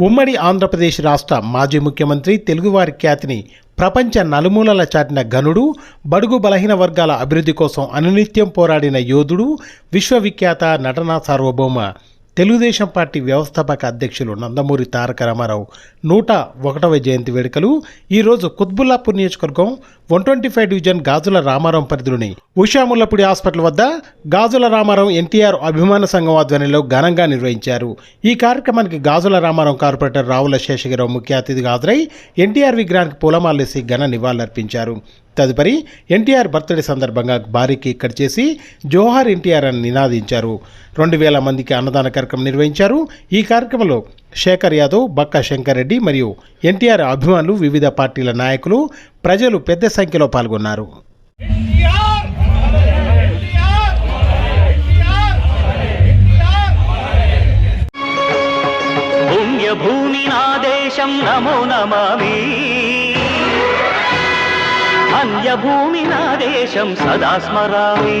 ఉమ్మడి ఆంధ్రప్రదేశ్ రాష్ట్ర మాజీ ముఖ్యమంత్రి తెలుగువారి ఖ్యాతిని ప్రపంచ నలుమూలల చాటిన ఘనుడు బడుగు బలహీన వర్గాల అభివృద్ధి కోసం అనునిత్యం పోరాడిన యోధుడు విశ్వవిఖ్యాత నటనా సార్వభౌమ. తెలుగుదేశం పార్టీ వ్యవస్థాపక అధ్యక్షులు నందమూరి తారక రామారావు. నూట ఒకటవ జయంతి వేడుకలు. ఈరోజు కుత్బుల్లాపూర్ నియోజకవర్గం one twenty five division Gajula Ramarao పరిధిలోని ఉషాముల్లపూడి హాస్పిటల్ వద్ద గాజుల రామారావు ఎన్టీఆర్ అభిమాన సంఘం ఆధ్వర్యంలో ఘనంగా నిర్వహించారు. ఈ కార్యక్రమానికి గాజుల రామారావు కార్పొరేటర్ రావుల శేషగిరావు ముఖ్య అతిథిగా హాజరై ఎన్టీఆర్ విగ్రహానికి పూలమాలేసి ఘన నివాళులర్పించారు. తదుపరి ఎన్టీఆర్ బర్త్డే సందర్భంగా భారీ కేక్ కట్ చేసి జోహార్ ఎన్టీఆర్ అని నినాదించారు. రెండు వేల మందికి అన్నదాన కార్యక్రమం నిర్వహించారు. ఈ కార్యక్రమంలో శేఖర్ యాదవ్ బక్కా శంకర్రెడ్డి మరియు ఎన్టీఆర్ అభిమానులు వివిధ పార్టీల నాయకులు ప్రజలు పెద్ద సంఖ్యలో పాల్గొన్నారు. ఎన్టీఆర్ నా దేశం నమో నమామి. అన్యభూమి నా దేశం సదా స్మరామి.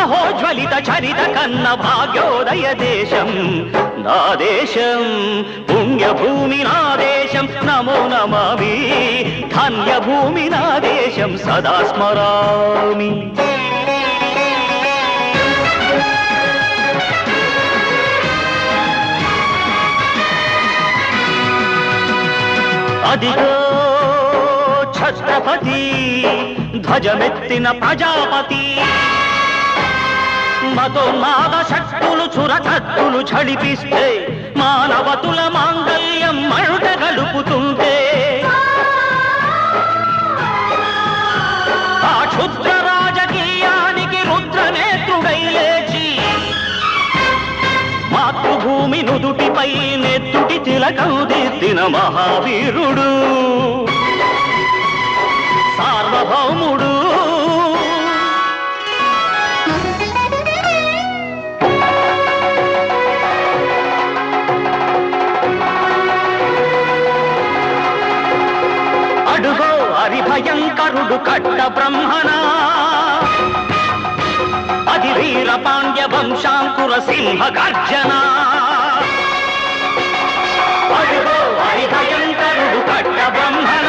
మహోజ్వలిత చరిత కన్న భాగ్యోదయ దేశం. నా దేశం పుణ్యభూమి నా దేశం నమో నమామి. ధన్యభూమి నా దేశం సదా స్మరామి. అదిగో ఛత్రపతి ధ్వజమెత్తిన ప్రజాపతి. మతోన్మాద శక్తులు చురకత్తులు చడిపిస్తే మానవతుల మాంగల్యం మరుట గలుపుతుంటే ఆ క్షుద్ర రాజకీయానికి రుద్రనేత్రుడై లేచి మాతృభూమి నుదుటిపై నెత్తుటి తిలకం దిద్దిన మహావీరుడు. సార్వభౌముడు భయంకరుడు కట్ట బ్రహ్మణ అది వీర పాండ్య వంశాంకుర సింహ గర్జన? భయంకరుడు కట్ట బ్రహ్మణ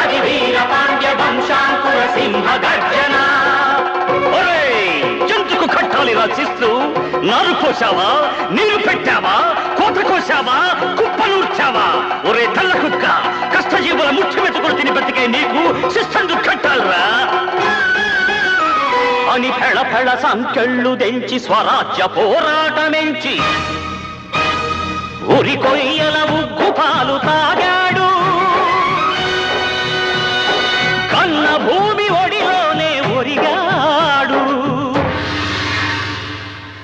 అది వీర పాండ్య వంశాంకుర సింహ గర్జన? జంతుకు కట్టాలి రచిస్తూ నరు కోసావా నీరు పెట్టావా కోత కోసావా నీకు? శిస్తందు కట్టాలరా. అని ఫెళ ఫెళ సంఖ్యళ్ళు తెంచి స్వరాజ్య పోరాటమెంచి ఉరి కొయ్యల ఉగ్గు పాలు తాగాడు. కన్న భూమి ఒడిలోనే ఒరిగాడు.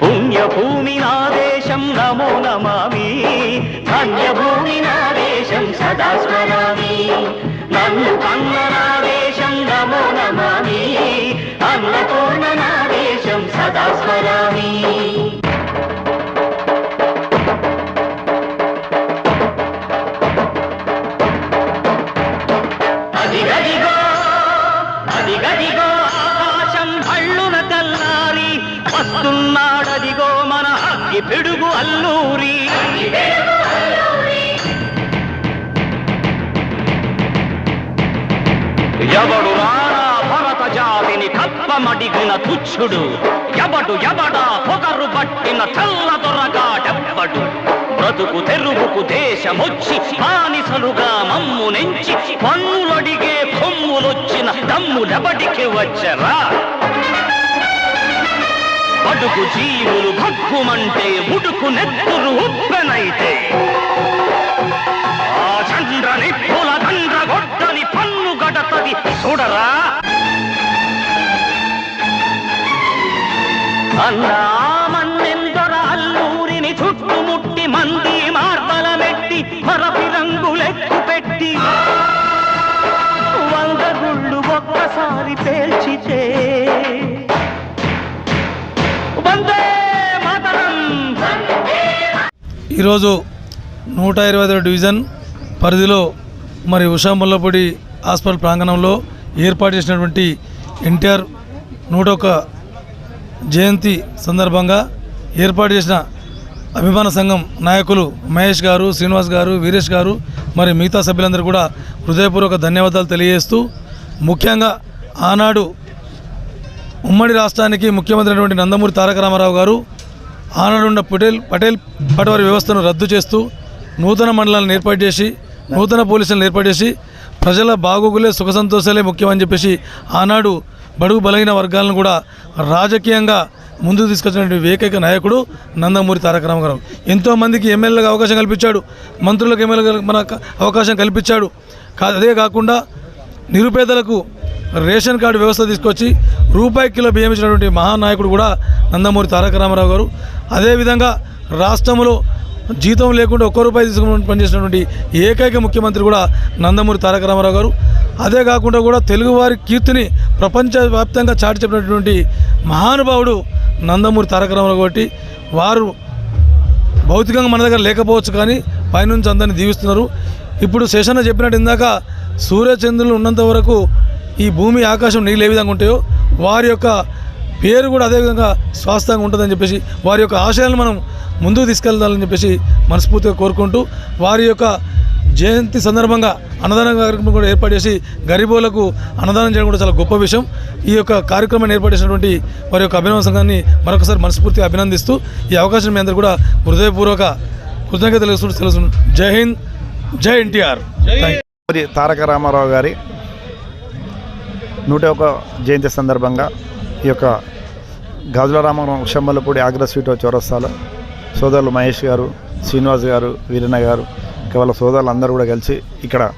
పుణ్యభూమి నా దేశం నమో నమామి. ధన్యభూమి నా దేశం సదా స్మరామి నన్ను నమో నమామి అన్నపూర్ణ సదా స్మరామి అదిగదిగో అదిగదిగో ఆకాశం భళ్ళున తెల్లారి. వస్తున్నాడదిగో మన పిడుగు పుచ్చుడు. తుచ్చుడు ఎవడు ఎవడా పొగరు పట్టిన తెల్ల దొరగాడెవ్వడు బ్రతుకు తెరుగుకు దేశమొచ్చి బానిసలుగా మమ్ము నెంచి పన్నులడిగే కొమ్ములొచ్చిన దమ్ములెవడికి వచ్చరా. బడుగు జీవులు భగ్గుమంటే ఉడుకు నెత్తురు ఉప్పెనైతే అన్నా చుట్టుముట్టి మంది మార్బల మెట్టి మరపి రంగులెక్కు పెట్టి వంద గుళ్ళు ఒక్కసారి పేల్చితే ఈరోజు నూట ఇరవై ఐదు డివిజన్ పరిధిలో మరి ఉషా ముల్లపూడి హాస్పిటల్ ప్రాంగణంలో ఏర్పాటు చేసినటువంటి ఎన్టీఆర్ నూట ఒక జయంతి సందర్భంగా ఏర్పాటు చేసిన అభిమాన సంఘం నాయకులు మహేష్ గారు శ్రీనివాస్ గారు వీరేష్ గారు మరి మిగతా సభ్యులందరూ కూడా హృదయపూర్వక ధన్యవాదాలు తెలియజేస్తూ ముఖ్యంగా ఆనాడు ఉమ్మడి రాష్ట్రానికి ముఖ్యమంత్రి అయినటువంటి నందమూరి తారక రామారావు గారు ఆనాడున్న పటేల్ పటేల్ పటవారి వ్యవస్థను రద్దు చేస్తూ నూతన మండలాలను ఏర్పాటు చేసి నూతన పోలీసులను ఏర్పాటు చేసి ప్రజల బాగోగులే సుఖ సంతోషాలే ముఖ్యమని చెప్పేసి ఆనాడు బడుగు బలహీన వర్గాలను కూడా రాజకీయంగా ముందుకు తీసుకొచ్చినటువంటి ఏకైక నాయకుడు నందమూరి తారక రామారావు. ఎంతోమందికి ఎమ్మెల్యేలకు అవకాశం కల్పించాడు. మంత్రులకు ఎమ్మెల్యేలకు మన అవకాశం కల్పించాడు. కా- అదే కాకుండా నిరుపేదలకు రేషన్ కార్డు వ్యవస్థ తీసుకొచ్చి రూపాయి కిలో బియ్యం ఇచ్చినటువంటి మహానాయకుడు కూడా నందమూరి తారక రామారావు గారు. అదేవిధంగా రాష్ట్రంలో జీతం లేకుండా ఒక్క రూపాయి తీసుకుని పనిచేసినటువంటి ఏకైక ముఖ్యమంత్రి కూడా నందమూరి తారక రామారావు గారు. అదే కాకుండా కూడా తెలుగువారి కీర్తిని ప్రపంచవ్యాప్తంగా చాటి చెప్పినటువంటి మహానుభావుడు నందమూరి తారక రామారావు కాబట్టి వారు భౌతికంగా మన దగ్గర లేకపోవచ్చు కానీ పైనుంచి అందరిని దీవిస్తున్నారు. ఇప్పుడు శేషన్న చెప్పినట్టు ఇందాక సూర్యచంద్రులు ఉన్నంత వరకు ఈ భూమి ఆకాశం నీళ్ళు ఏ విధంగా ఉంటాయో వారి యొక్క పేరు కూడా అదేవిధంగా స్వాస్థంగా ఉంటుందని చెప్పేసి వారి యొక్క ఆశయాలను మనం ముందుకు తీసుకెళ్దాలని చెప్పేసి మనస్ఫూర్తిగా కోరుకుంటూ వారి యొక్క జయంతి సందర్భంగా అన్నదాన కార్యక్రమం కూడా ఏర్పాటు చేసి గరీబులకు అన్నదానం చేయడం కూడా చాలా గొప్ప విషయం. ఈ యొక్క కార్యక్రమాన్ని ఏర్పాటు చేసినటువంటి వారి యొక్క అభినవ సంఘాన్ని మరొకసారి మనస్ఫూర్తిగా అభినందిస్తూ ఈ అవకాశం మీ అందరూ కూడా హృదయపూర్వక కృతజ్ఞతలు తెలుసు తెలుసు జై హింద్ జై ఎన్టీఆర్. మరి తారక రామారావు గారి నూట ఒక జయంతి సందర్భంగా ఈ యొక్క గాజుల రామారావు షమ్మలపూడి ఆగ్ర స్వీట్ చౌరస్తాలో సోదరులు మహేష్ గారు శ్రీనివాస్ గారు వీరన్న గారు వాళ్ళ సోదరులు అందరూ కూడా కలిసి ఇక్కడ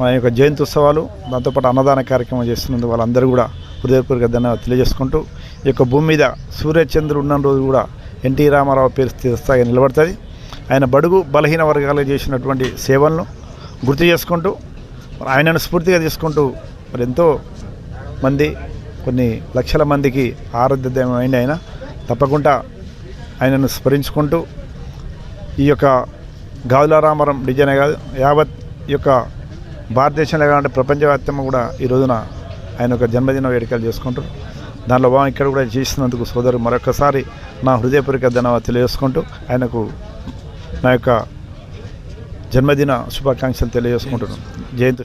మన యొక్క జయంతి ఉత్సవాలు దాంతోపాటు అన్నదాన కార్యక్రమం చేస్తున్నందుకు వాళ్ళందరూ కూడా హృదయపూర్వక ధన్యవాదాలు తెలియజేసుకుంటూ ఈ యొక్క భూమి మీద సూర్యచంద్రుడు ఉన్న రోజు కూడా ఎన్టీ రామారావు పేరు స్థిరస్థాయిగా నిలబడుతుంది. ఆయన బడుగు బలహీన వర్గాలు చేసినటువంటి సేవలను గుర్తు చేసుకుంటూ ఆయనను స్ఫూర్తిగా తీసుకుంటూ మరి ఎంతో మంది కొన్ని లక్షల మందికి ఆరోగ్యమైన ఆయన తప్పకుండా ఆయనను స్మరించుకుంటూ ఈ యొక్క గాదులారామరం డిజైన్ కాదు యావత్ యొక్క భారతదేశంలో కాదంటే ప్రపంచవ్యాప్తంగా కూడా ఈ రోజున ఆయన యొక్క జన్మదిన వేడుకలు చేసుకుంటారు దానిలో భాగం ఇక్కడ కూడా చేసినందుకు సోదరు మరొకసారి నా హృదయపూర్వక ధన్యవాదాలు తెలియజేసుకుంటూ ఆయనకు నా యొక్క జన్మదిన శుభాకాంక్షలు తెలియజేసుకుంటున్నాను. జయంతి